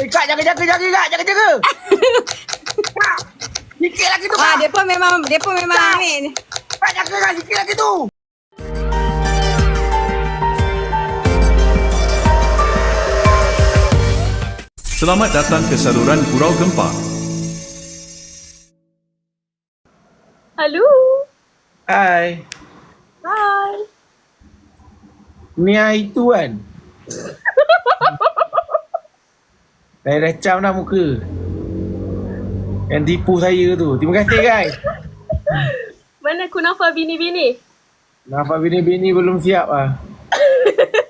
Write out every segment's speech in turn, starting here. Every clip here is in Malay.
Eh, Kak, jaga, jaga, jaga, Kak. Jaga, jaga. Kak, sikit lagi tu, Ah, dia pun memang dia pun memang ni. Kak, jaga, Kak. Sikit lagi tu. Selamat datang ke saluran Gurau Gempar. Halo. Hai. Hai. Ni hari tu kan. Dah dah cam dah muka. Yang tipu saya tu. Terima kasih guys. Mana kunafa bini-bini? Nampak bini-bini belum siap ah.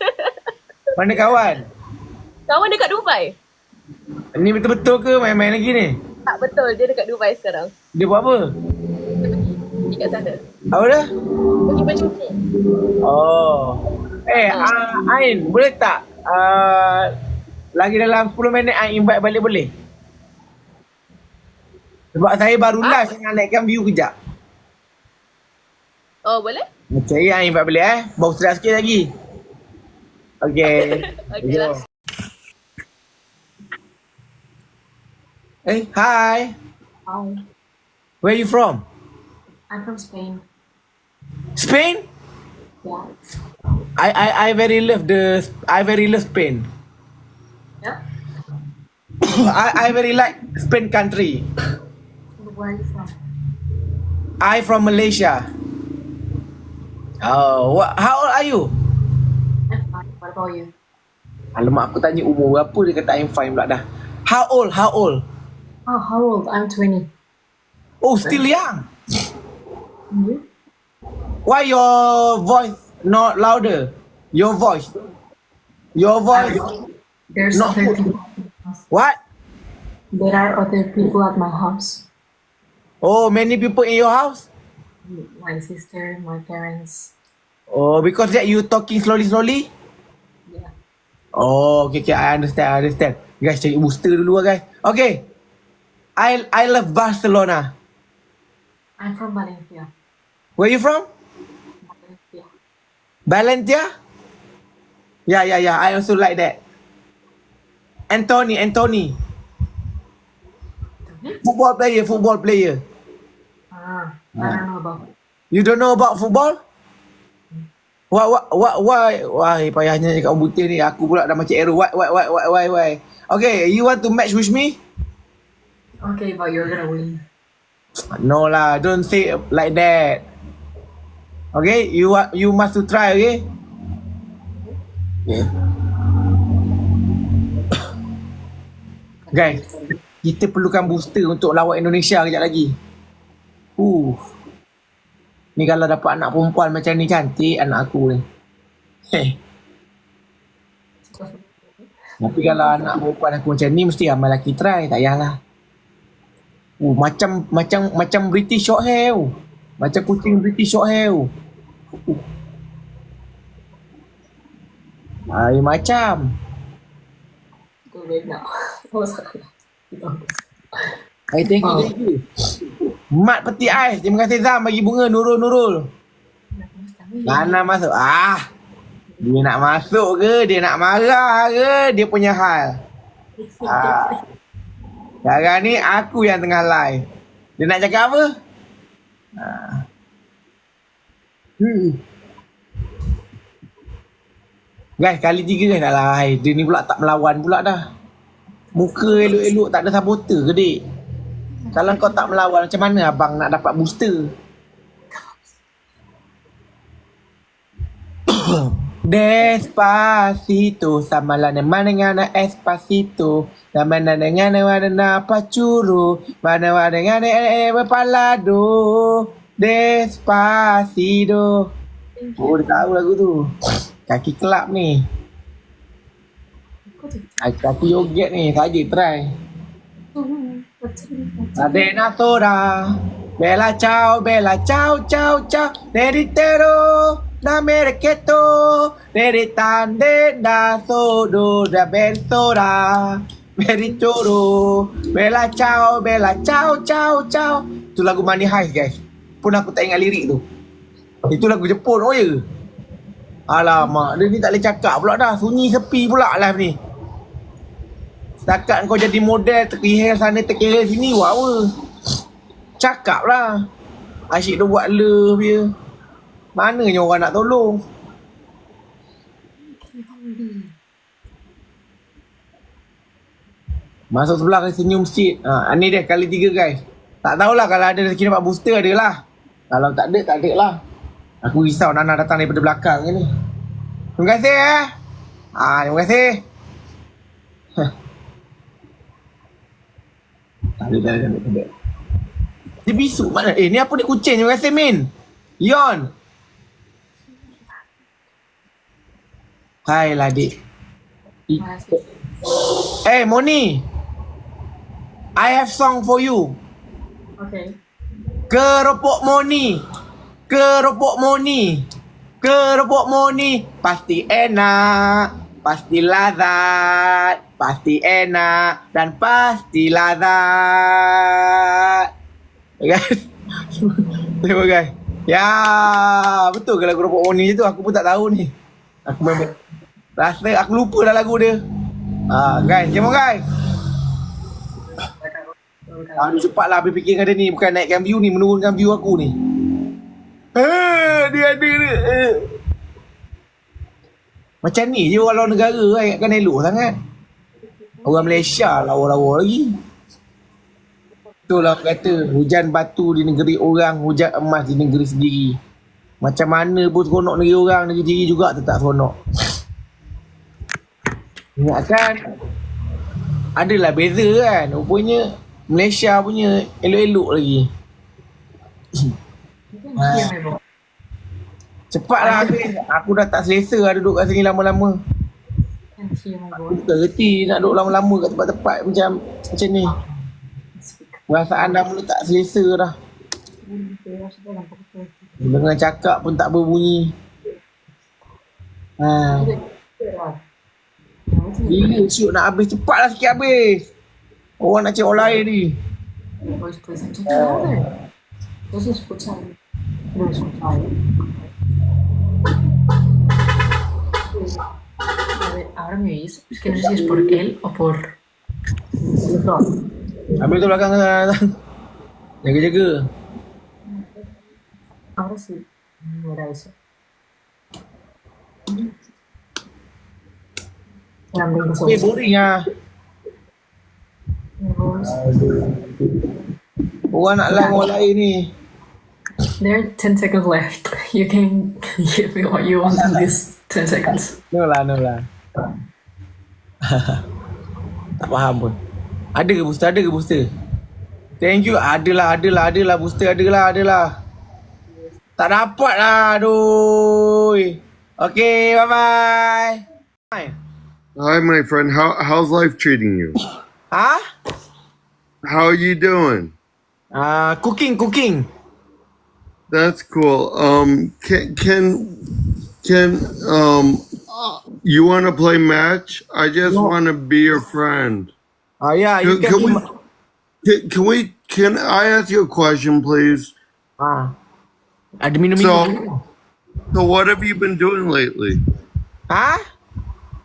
Mana kawan? Kawan dekat Dubai? Ni betul-betul ke main-main lagi ni? Tak betul, dia dekat Dubai sekarang. Dia buat apa? Pergi kat sana. Apa dah? Pergi bercuti. Oh. Eh, uh, Ain, boleh tak? Uh, lagi dalam 10 minit Ain invite balik boleh? Sebab saya baru Ah. live, saya nak naikkan view kejap. Oh, boleh? Macam ya, Ain invite balik eh. Baru sedap sikit lagi. Okay. Okey lah. Eh, hi. Hi, Where you from? I'm from Spain. Spain? Yeah. I I I very love the I very love Spain. I I very like Spain country. Where are you from? I from Malaysia. Oh, what, how old are you? I'm fine. What about you? Alamak, aku tanya umur berapa dia kata I'm fine pula dah. How old? How old? Oh, how old? I'm 20. Oh, still young. You? Why your voice not louder? Your voice. Your voice. There's Not people. What? There are other people at my house. Oh, many people in your house? My sister, my parents. Oh, because that you talking slowly slowly? Yeah. Oh, okay, okay. I understand, I understand. Guys, cari booster dulu lah, guys. Okay. I I love Barcelona. I'm from Valencia. Where you from? Valencia. Valencia? Yeah, yeah, yeah. I also like that. Anthony, Anthony. Football player, football player. Ah, I don't know about. You don't know about football? What, what, what, why? Why, payahnya cakap orang putih ni. Aku pula dah macam arrow. Why, why, why, why, why, why? Okay, you want to match with me? Okay, but you're gonna win. No lah, don't say like that. Okay, you you must to try, okay? Yeah. Guys, kita perlukan booster untuk lawak Indonesia kejap lagi. Uh. Ni kalau dapat anak perempuan macam ni cantik anak aku ni. Heh. Tapi kalau anak perempuan aku macam ni mesti ramai lelaki try, tak payahlah. Oh, macam macam macam British short hair. oh. Macam kucing British short hair. oh. Uh. Ay, macam. Go wait now. Oh. Ay, thank you, thank you. Mat peti ais. Terima kasih Zam bagi bunga Nurul Nurul. Mana masuk? Ah. Dia nak masuk ke? Dia nak marah ke? Dia punya hal. Ah. Sekarang ni aku yang tengah live. Dia nak cakap apa? Ah. Hmm. Guys, kali tiga guys dah live. Dia ni pula tak melawan pula dah. Muka elok-elok tak ada saboter ke dik? Kalau kau tak melawan macam mana abang nak dapat booster? Despacito sama la de mana ngana espacito. La mana de ngana wada na pacuru mana wada ngana eh eh palado Despacito. Oh dia tahu lagu tu. Kaki kelap ni Kaki yoget ni saja try. Adena soda. Bella ciao, bella ciao, ciao, ciao. Neritero, da mereketo Neritande, da sodo, da ben soda. Meritoro Bella ciao, bella ciao, ciao, ciao. Itu lagu Money Heist guys. Pun aku tak ingat lirik tu. Itu lagu Jepun, oh ya. Alamak, dia ni tak boleh cakap pula dah. Sunyi sepi pula live ni Setakat kau jadi model terkihir sana terkihir sini buat apa? Cakap lah. Asyik dia buat love je. Mananya orang nak tolong? Masuk sebelah kali senyum sikit. Ha, ni dia kali tiga guys. Tak tahulah kalau ada rezeki dapat booster ada lah. Kalau tak ada, tak ada lah. Aku risau Nana datang daripada belakang ni. Terima kasih eh. Ah, terima kasih. Hah. Ada. Dia bisu mana? Eh, ni apa ni kucing? Terima kasih Min. Yon. Hai lah dik. I- Masih. Eh, Moni. I have song for you. Okay. Keropok Moni. Keropok Moni. Keropok Moni. Pasti enak. Pasti lazat. Pasti enak. Dan pasti lazat. Kan? Terima kasih. Ya, betul ke lagu Keropok Moni tu? Aku pun tak tahu ni. Aku memang rasa aku lupa dah lagu dia. Ah, guys, jom guys. Aduh cepatlah habis fikirkan dia ni Bukan naikkan view ni Menurunkan view aku ni eh, Dia ada dia eh. Macam ni je luar negara kan Kan elok sangat. Orang Malaysia lawa-lawa lagi. Lah aku kata Hujan batu di negeri orang Hujan emas di negeri sendiri. Macam mana pun seronok negeri orang Negeri sendiri juga tetap seronok. Ingatkan Adalah beza kan. Rupanya Malaysia punya elok-elok lagi Cepatlah habis. Aku dah tak selesa lah duduk kat sini lama-lama. Aku tak reti nak duduk lama-lama kat tempat-tempat macam Macam ni. Perasaan dah mula tak selesa dah. Dengan cakap pun tak berbunyi. Ha. Gila syuk nak habis. Cepatlah sikit habis. Orang nak cek orang lain ni. Voice. This is escuchar. No escuchar. A ver, ahora me oís. Es que no sé si es por él o por. Habis tu belakang Jaga-jaga Ahora sí. No era eso. Eran 20 segundos. boring lah Mi voice. Orang nak lain orang lain ni There are 10 seconds left. You can give me what you want in these 10 seconds. No lah, no lah. tak faham pun. Ada ke booster? Ada ke booster? Thank you. Adalah, adalah, adalah booster. Adalah, adalah. Tak dapat lah. Aduh. Okay, bye-bye. Bye. Hi, my friend. How how's life treating you? Ha? How are you doing? Ah, cooking, cooking. That's cool. Um, can can can um, you want to play match? I just No. want to be your friend. Ah, yeah, you Can, can... can we? Can, can we? Can I ask you a question, please? Ah. Ada minum-minum. So, what have you been doing lately? Ha?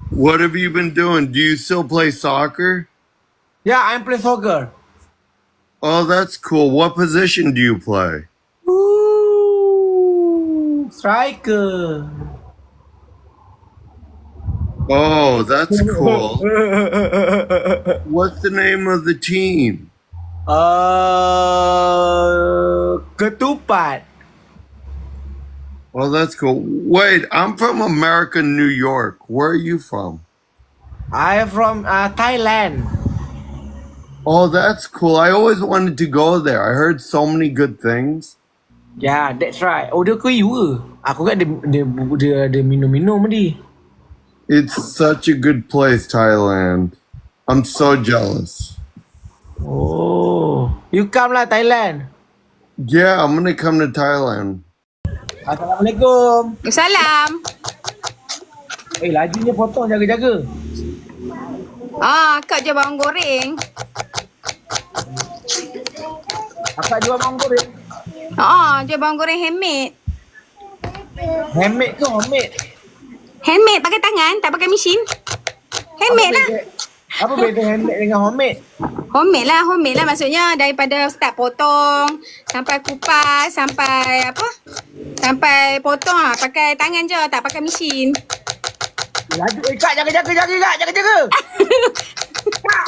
What have you been doing? Do you still play soccer? Yeah, I'm play soccer. Oh, that's cool. What position do you play? Ooh, striker. Oh, that's cool. What's the name of the team? Uh, ketupat. Well, that's cool. Wait, I'm from America, New York. Where are you from? I am from uh, Thailand. Oh, that's cool. I always wanted to go there. I heard so many good things. Yeah, that's right. Oh, dia kayu ke? Aku kan dia, dia, dia, dia minum-minum tadi. It's such a good place, Thailand. I'm so jealous. Oh. You come lah Thailand. Yeah, I'm gonna come to Thailand. Assalamualaikum. Salam. Eh, lajunya potong jaga-jaga. Ah, kau je bawang goreng. Akak jual bawang goreng. Ah, je bawang goreng handmade. Handmade ke homemade? Handmade pakai tangan, tak pakai mesin. Handmade lah. Apa beza handmade dengan homemade? Homemade lah, homemade lah maksudnya daripada start potong sampai kupas sampai apa? Sampai potong lah pakai tangan je tak pakai mesin. Laju eh kak jaga jaga jaga kak jaga jaga. Kak.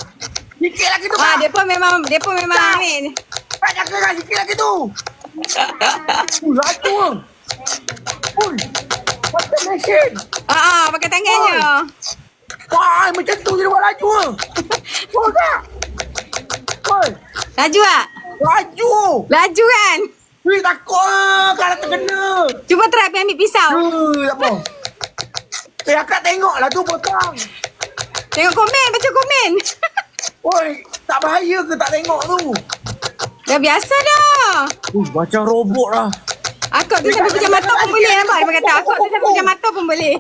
Sikit lagi tu Ah, dia pun memang dia pun memang ambil. Kak jaga kak sikit lagi tu. Uh, laju. Mesin. Ah, ah pakai tangan je. Wah, macam tu dia buat laju ah. Oh. Oi, Laju tak? laju. Laju kan? Wih, takut ah kalau terkena. Cuba try pergi ambil pisau. Uh, tak apa. Eh, akak tengoklah tu potong. Tengok komen, baca komen. Oi, tak bahaya ke tak tengok tu? Dah biasa dah. Uh, macam robot lah. Akak tu sampai pejam mata pun boleh nampak dia kata. Akak tu sampai pejam mata pun boleh.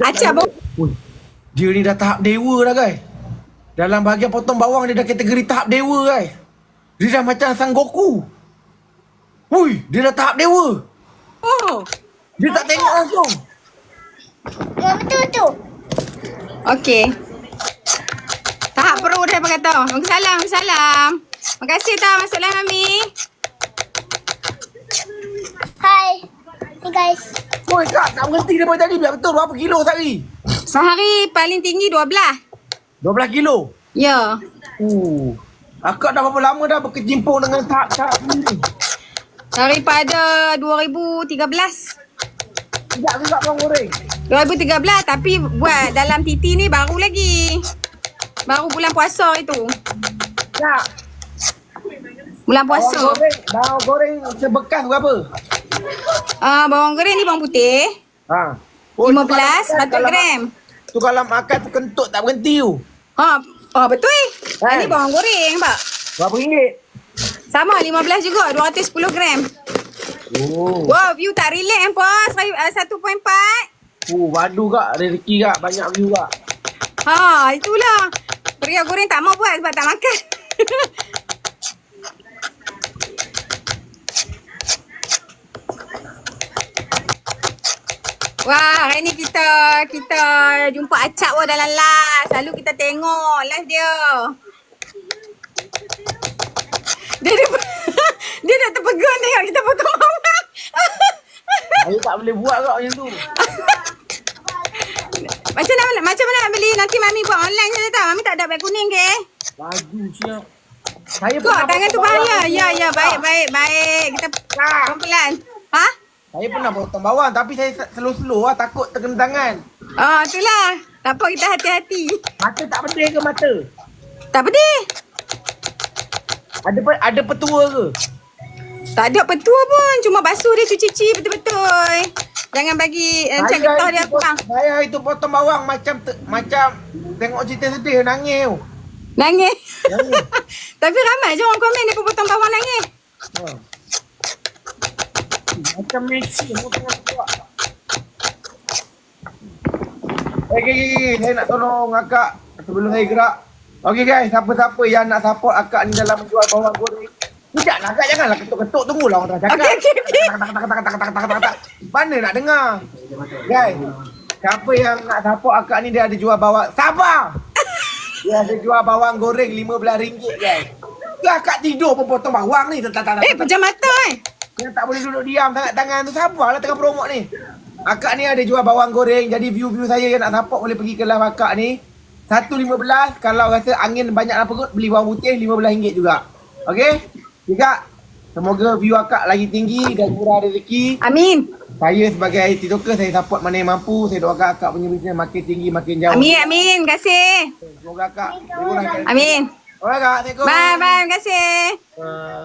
Acap bau. Dia ni dah tahap dewa dah guys. Dalam bahagian potong bawang dia dah kategori tahap dewa guys. Dia dah macam Sang Goku. Hui, dia dah tahap dewa. Oh. Dia tak tengok langsung. Okey. Tahap pro dah apa kata. Waalaikumsalam, waalaikumsalam. Makasih tau masuk live Mami. Hi. Hey guys. Oi, kak, tak berhenti daripada tadi. Biar betul berapa kilo sehari? Sehari paling tinggi 12. 12 kilo. Ya. Uh. Akak dah berapa lama dah berkecimpung dengan tahap-tahap ni? Daripada 2013. Sekejap juga bawang goreng. 2013 tapi buat dalam TT ni baru lagi. Baru bulan puasa itu. Kak, Bulan bawang puasa. goreng, bawang goreng sebekas berapa? Ah, bawang goreng ni bawang putih. Ha. 15 tu kalau- 100 gram. Tu kalau makan tu kentut tak berhenti tu. Ha, oh betul. Kan? Ini bawang goreng, Pak. Berapa ringgit? Sama 15 juga 210 gram. Oh. Wow, view tak relax apa? Serayu- ah, 1.4. Oh, padu kak. Rezeki kak. Banyak view kak. Ha, itulah. Pria goreng tak mau buat sebab tak makan. Wah, hari ni kita kita jumpa Acap wah dalam live. Selalu kita tengok live dia. Dia dia, dia dah terpegun tengok kita potong bawang. Saya tak boleh buat kak macam tu. macam mana macam mana nak beli nanti mami buat online je tau. Mami tak ada beg kuning ke? Laju siap. Saya Kok tangan tu bahaya. Ya ya baik baik baik. Kita Kak, pelan-pelan. Ha? Saya pernah potong bawang tapi saya slow-slow lah. Takut terkena tangan. Oh, itulah. Tak apa kita hati-hati. Mata tak pedih ke mata? Tak pedih. Ada ada petua ke? Tak ada petua pun. Cuma basuh dia cuci-cuci betul-betul. Jangan bagi eh, macam getah hari dia tu pot- kurang. Saya hari tu potong bawang macam te- macam tengok cerita sedih nangis tu. Nangis. Nangis. Tapi ramai je orang komen dia potong bawang nangis. Ha. Macam Messi mu tengah buat. Okay, okay, okay. saya nak tolong akak sebelum saya gerak. Okey guys, siapa-siapa yang nak support akak ni dalam menjual bawang goreng. Tidak lah akak, janganlah ketuk-ketuk. Tunggulah orang dah cakap. Okey, okey, okey. Tak, tak, tak, tak, tak, tak, tak, tak, tak. Mana nak dengar? Guys, siapa yang nak support akak ni dia ada jual bawang. Sabar! Dia ada jual bawang goreng RM15 guys. Tu akak tidur pun potong bawang ni. Tak, tak, tak, Eh, pejam mata eh. Yang tak boleh duduk diam sangat tangan tu sabarlah tengah promote ni. Akak ni ada jual bawang goreng jadi view-view saya yang nak support boleh pergi ke live akak ni. 1.15 kalau rasa angin banyak dalam perut beli bawang putih RM15 juga. Okey? Juga semoga view akak lagi tinggi dan murah rezeki. Amin. Saya sebagai IT Toker saya support mana yang mampu. Saya doakan akak punya bisnes makin tinggi makin jauh. Amin, amin. Terima kasih. Semoga akak. Amin. Alright kak, Assalamualaikum. Bye, bye. Terima kasih. Uh,